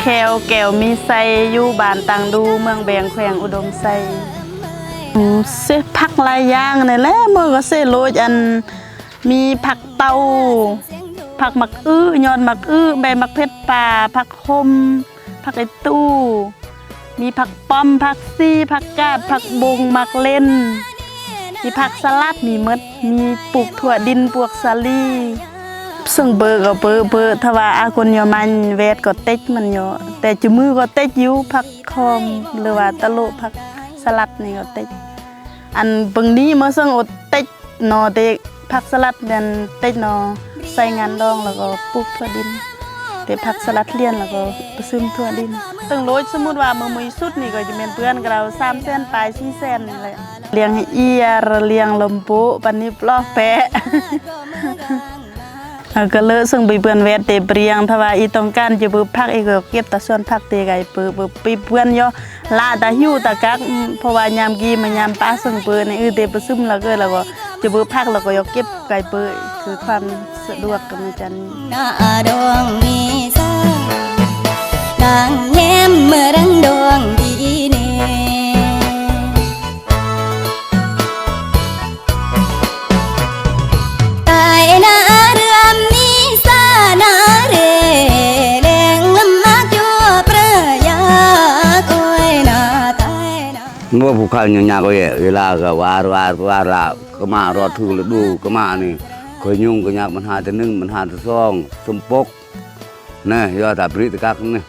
แควแก้วมีไซอยู่บ้านตังดูเมืองแบงแขวงอุดมไซเสผักลายย่างนี่แหละมือก็เสโลดอันมีผักเตาผักหมักอื้อยอดหมักอื้อใบหมักเพชรป่าผักคมผักไอตู้ มีผักป้อมผักซี่ผักกาดผักบงหมักเล่นมีผักสลัดมีมดมีปลูกถั่วดินปลวกสาลี ซึ่งเบอร์ก็เบอร์เบอร์ถ้าว่าอาคนยอมันเวทก็เต็กมันยอแต่จมือก็เต็กอยู่ผักคอมหรือว่าตะโลผักสลัดนี่ก็เต็กอันเบิ่งนี้มาซึ่งอดเต็กหนอเต็กผักสลัดเดินเต็กหนอใส่งานดองแล้วก็ปลูกถั่วดินแต่ผักสลัดเลียนแล้วก็ไปซึมถั่วดินตึงโรยสมมุติว่ามือมือสุดนี่ก็จะเป็นเพื่อนกับเรา3เส้นปลาย4เส้นนี่แหละเลี้ยงให้เอียรเลี้ยงลมปุปันนี้ปลอกแปะ เอาก็เลอะซึ่งไปเปื้อนแวดเตเปรียงถ้าว่าอีต้องการจะเบิบพักอีก็เก็บตะส่วนพักเตไก่เปื้อเปื้อไปเปื้อนย่อลาตะหิ้วตะกักเพราะว่ายามกีมายามป้าซึ่งปื้อนี่อือเตปซึมแล้วก็แล้วก็จะเบิบพักแล้วก็ยกเก็บไก่เปื้อคือความสะดวกกับมันจันหน้าดวงมีสาดางแย้มเมื่อรังดวงดีเน่ เมื่อผู้ข้าวยางๆก็เยเวลาก็วารวารวาระก็มารอถือฤดูก็มานี่คอยยุ่งก็ยากมันหาแต่นึ่งมันหาแต่สองสมปกนี่ยอดตาบริตะกักนี่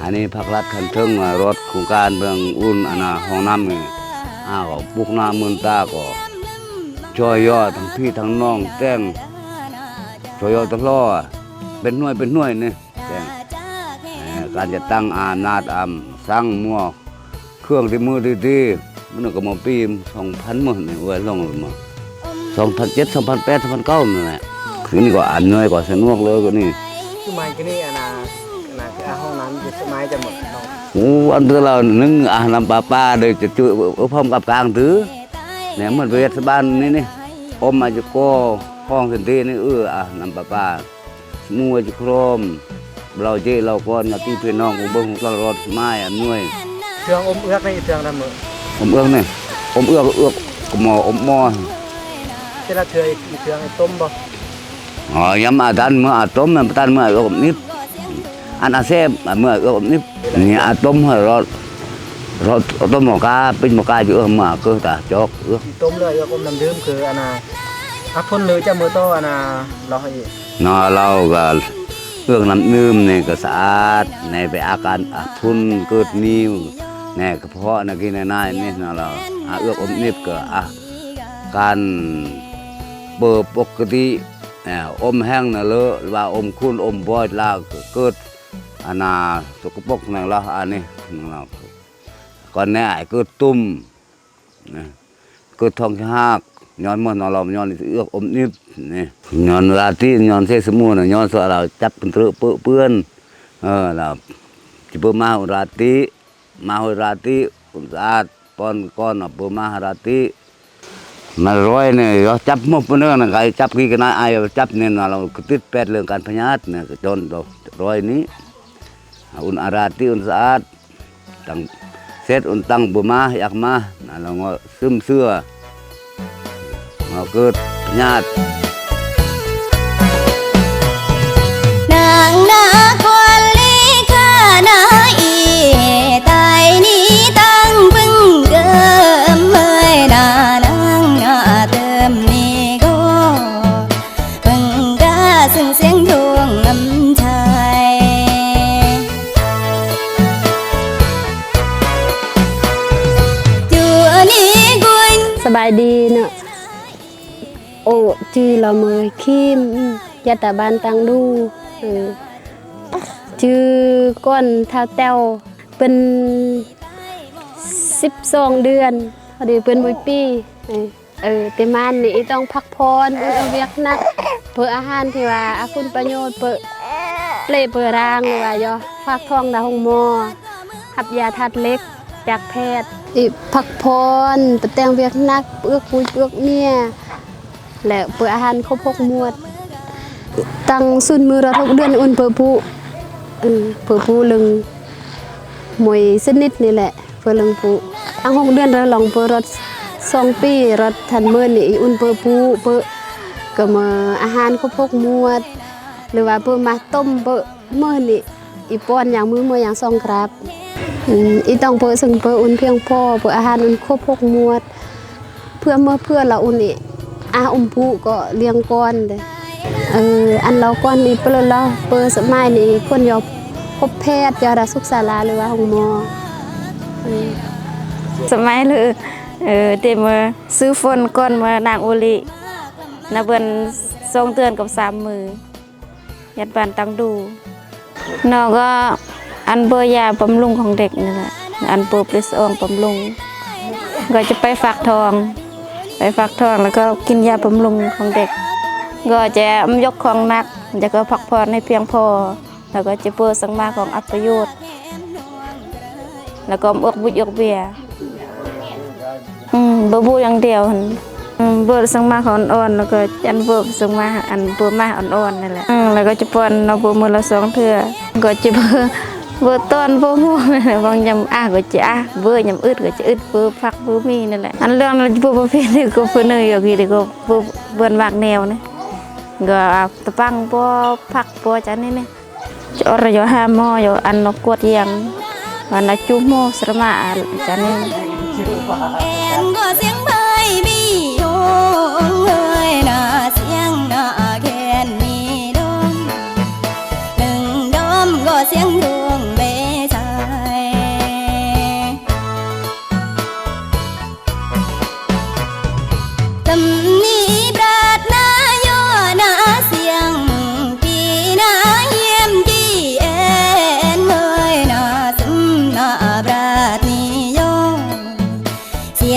อันนี้ภาครัฐคันเทิงรถโครงการเบืองอุ่นอันน่ะห้องน้ำนี่อ้าวปุกน้ำมืนตาก็ช่วยยอดทั้งพี่ทั้งน้องแต้งช่วยยอดตลอดเป็นหน่วยเป็นหน่วยนี่แจ้งการจะตั้งอาณาจอำสร้างมั่ว เครื่องที่มือดีๆมันก็มาปีมสองพันมื่นี่ไว้ลงมาสองพันเจ็ดสองพันแปดสองพันเก้านี่นแหละคือนี่ก็อ่านน้อยกว่าสนุกเลยก็นี่สมัยก็นี่อะนะนะคือห้องน้ำจะสมัยจะหมดเนาะโอ้อันเดียวเรานึงอาน้ำปลาปลาเดี๋ยวจะจุพร้อมกับกลางถือเนี่ยมันเวทบ้านนี่นี่อมมาจะก็ห้องสันตินี่เอออะน้ำปลาปลามัวจะโครมเราเจเราก็นาที่พี่น้องของเบิ้งของเรารถไม้อันน้วย เครื่องอมเอือกในเครื่องดำมืออมเอื้องนี่อมเอื้องเอื้องกับหมออมหมอเจละเทืออีกเครื่องไอ้ต้มบ่อ๋อยำอาตันเมื่ออาต้มมันตันเมื่อเอื้องนิบอันอาเซมเมื่อเอื้องนิบนี่อาต้มให้รอรอต้มหมอกาเป็นหมอกาอยู่เอื้องมาก็ตาจอกเอื้องที่ต้มเลยเอือกอมน้ำดื่มคืออะนะอักพ่นเลยจะมือโตอะนะเราให้นอเราก็เอื้องน้ำนื่มนี่ก็สะอาดในไปอาการอาพุนเกิดนิ่ว แน่กระเพาะนะกินนายนี่นะเราเอื้ออมนิบก็อะการเปิดปกติเอ่ออมแห้งน่ะเลอะหรือว่าอมคุ้นอมบอยลาเกิดอันน่ะสกปรกนั่นละอันนี้นั่นละก่อนแน่ไอ้เกิดตุ่มนะเกิดทองหักย้อนมันนอเราย้อนเอื้ออมนิบนี่ย้อนราตรีย้อนเสสมูน่ย้อนสวเราจับเป็นเตอะเปื้อเปื้อนเออเราจิเปิ้มาราตี รีมาหราตรีอุสะอาดปอนก้อนน่ะเปิ้มาราตรี mà rồi này nó chấp một bữa nữa là cái chấp cái cái này ai mà chấp nên là cái tiết pet lượng can phanyat này cái chon rồi rồi ní un arati un saat tang set un tang buma yak ma là là ngọ sum xưa ngọ cướp nhạt นางนาควรลีค่านาอี เราเมยคิมยาตาบานตังดูเออจือก้อนท้าเต้วเป็นสิบสองเดือนพอดีเป็นบุยปีเออเออแต่มันนี่ต้องพักพรเอเวียกหนักเพื่ออาหารที่ว่าอาคุณประโยชน์เพื่อเปลเพื่อรางหรือว่าย่อฝากท้องดาวหงมอหับยาทัดเล็กจากแพทย์อีพักพรไปแต่งเวียกหนักเอื้อกปุยเอื้อกเมีย และเปิดอาหารครบหกมวด ตั้งสุนมือเราทุกเดือนอุ่นเปิดผู้เอออเพื่อผู้ลึงมวยสนิดนี่แหละเพื่อลึงผู้อังหกเดือนเราลองเพื่อรถสองปีรถทันเมื่อนี่อุ่นเพื่อผู้เพื่อก็มาอาหารเขาพกมวด หรือว่าเพื่อมาต้มเพื่อเมื่อนี่อีป้อนอย่างมือเมื่ออย่างสองครับอืมอีต้องเพื่อซึ่งเพื่ออุ่นเพียงพอเพื่ออาหารอุ่นครบพกมวด เพื่อเมื่อเพื่อเราอุ่นนี่ อาอุมผู้ก็เลี้ยงก้อนเด้เอออันเราก้อนนี้เปลแล้วเปอสมัยนี้คนยอพบแพทย์ยาดาสุขศาลาหรือว่าห้องหมอสมัยเลยเออเตมาซื้อฝนก่อนมานางโอลินาเบินทรงเตือนกับสามมือยัดบานตังดูนอกก็อันเบอร์ยาบำรุงของเด็กนี่แหละอันเบอร์ปริสอองบำรุงก็จะไปฝากทอง ไปฝากทองแล้วก็กินยาบำรุงของเด็ก ก็จะยกของหนักจะก็พักผ่อนให้เพียงพอ แล้วก็จะเปิดสังมาของอัปประโยชน์ แล้วก็อวกบุญอวกเบียอืมเบอร์บูอย่างเดียวเบอร์สังมาของอ่อนแล้วก็อันเบอร์สังมาอันเบอร์มาอ่อนๆนั่นแหละแล้วก็จะป้อนเอาเบอร์มือละสองเทื่อก็จะเบอร์ เบอร์ต้นเบอร์หัวบางยำอะก็จะอะเบอร์ยำอึดก็จะอึดเบอร์พักเบอร์มีนั่นแหละอันเรื่องนั้นเบอร์ประเภทนี้ก็ฟืนเนยอยู่กี่เดียวก็เบอร์เบอร์มากแนวนะก็ตะปังปอพักปอจันนี่เนี่ยจะอรยหาหมออยู่อันนกกวดยัง Warna cumo serma jane แอนก็เสียงไม้บีโยงเอ้ยนาเสียงนาแคนมีดมหนึ่งดมก็เสียงด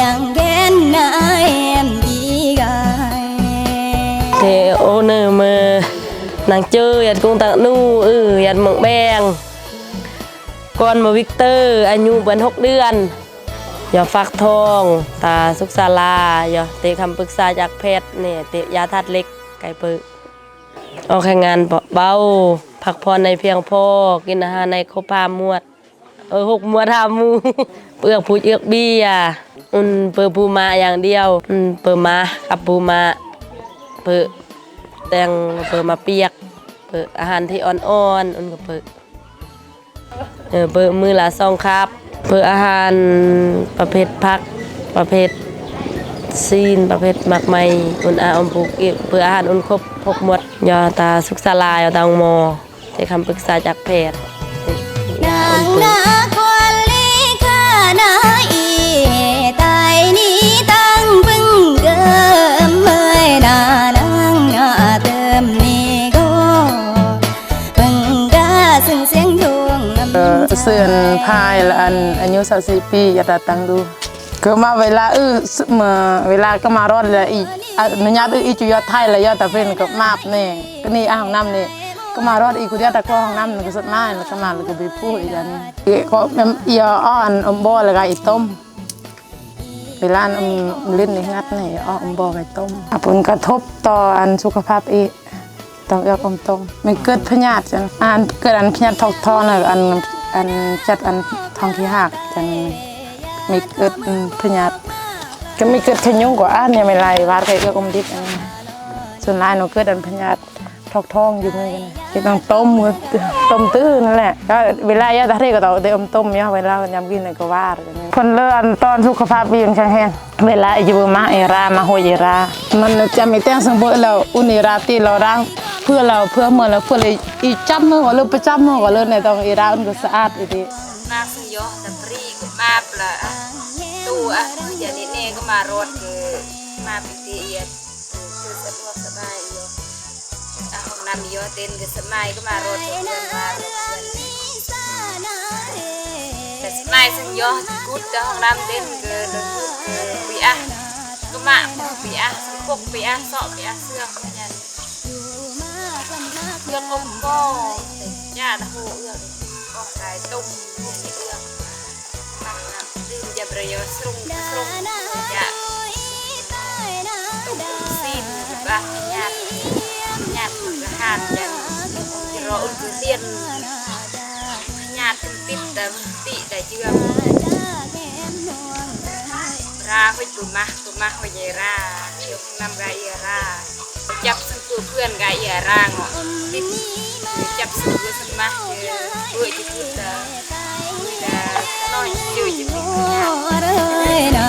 เสียงแก่นนายแอมดีกาย thì ô nơ mơ nàng chơi yat cung tặng nu ừ yat mộng beng con mà Victor anh nhu bấn hốc ดือนอย่าฟักทอง ตาสุขศาลาอย่าเตะคำปรึกษาจากแพทย์เนี่ยเตะยาธาตุเล็กไก่ปิกออกแข่งงานเบาพักผ่อนในเพียงพอกินอาหารในครบพามวด เออหกมวดทามูเปลือกผู้เอือกเบี้ย อุ่นเปิดปูมาอย่างเดียวอืมเปิดมากับปูมาเปิดแตงเปิดมาเปียก เปิดอาหารที่อ่อนๆอุ่นก็เปิดเออเปิดมือละซองครับ เปิดอาหารประเภทพักประเภทซีนประเภทหมักไม้อุ่นอาอมผูกอีกเปิดอาหารอุ่นครบหกหมดยาตาสุขศาลายาตาองมอได้คำปรึกษาจากแพทย์นางนาค เสื่อนพายละอันอายุสาสิปีอย่าตัดตังดูก็มาเวลาเออเมื่อเวลาก็มารอดเลยอีอนุญาตอีจุยอดไทยเลยยอดตะเป็นก็มาบเนี่ยก็นี่อ่างน้ำนี่ก็มารอดอีกุยอดตะกร้อห้องน้ำนี่ก็สุดน้าแล้วก็มาแล้วก็ไปพูดอีกันนี้ก็นเอียอ้อนอมบ่อแล้วก็อีต้มเวลาอมลิ้นนี่งัดนี่อ้ออมบ่อไปต้มอะผลกระทบต่ออันสุขภาพอีต้องเอืออมต้มมันเกิดพยาธิอันเกิดอันพยาธิทองทองเลยอัน อันจัดอันทองที่หักจังมีเกิดพยาธิก็มีเกิดขยุ่งกว่าอันเนี่ยไม่ไรวาดไปเอือกมดิบอันส่วนลายหนูเกิดอันพยาธิทองทองอยู่มือกันที่ต้องต้มต้มตื้อนั่นแหละก็เวลาย่าตาเทก็ต้องเดิมต้มเนี่ยเวลายำกินเลยก็ว่ากันคนเลื่อนตอนสุขภาพดีแข็งแรงเวลาอยู่มาเอรามาโฮยรา มันจะมีแต้งสังเบอเราอุนิราตีเราร่าง พื่อเราเพื่อเมื่อเราเพื่อเลยอีจับมือก็เลยไปจับมือก็เลยในตรงอีราอุนก็สะอาดอีดีนาสยองจะปรีก็มาปละตัวอะอย่างนี้เน่ก็มารถคือมาปิติเอียดคือสะดวกสบายอยู่ห้องน้ำยอเต้นก็สมัยก็มารถมาแต่สมัยสัญญะกูจะห้องน้ำเต้นก็เดินปีอะก็มาปีอะกบปีอะสอบปีอะเสื้อขยัน เสื้ออมก็ย่าตะโหเอื้องก็ขายตุ้มเอื้องตักน้ำดื่มยาประโยชน์สรุงสรุงยาตุ้มซีนบ้างญาติญาติกระหานยันจะรออุ่นเตียนติดแต่ติได้เจือมราไปตุมมาตุมมาหอยราเที่ยวนำกายรา จับสังตัวเพื่อนกายรางอะติดจับสังตัวสมาเจอด้วยที่พูดแต่แต่น้อยจืดจะติด ơi nằm